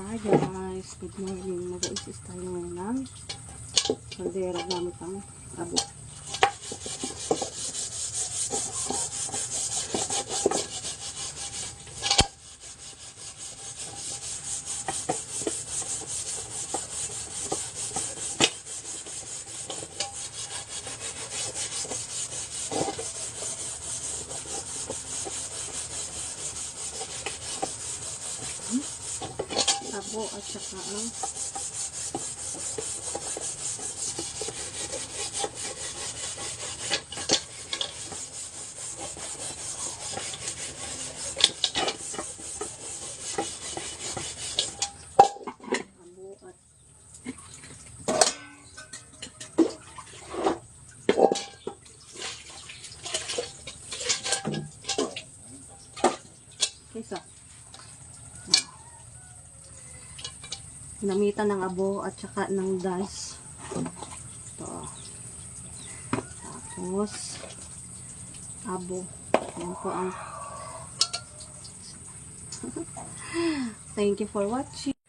Hi guys, good morning. Mag-isis tayo ngayon ng kaldera gamit ang abo. Abo at saka ang abo at Kesa. Namitan ng abo at saka ng dice. Ito. Tapos, abo. Yan po ang... Thank you for watching.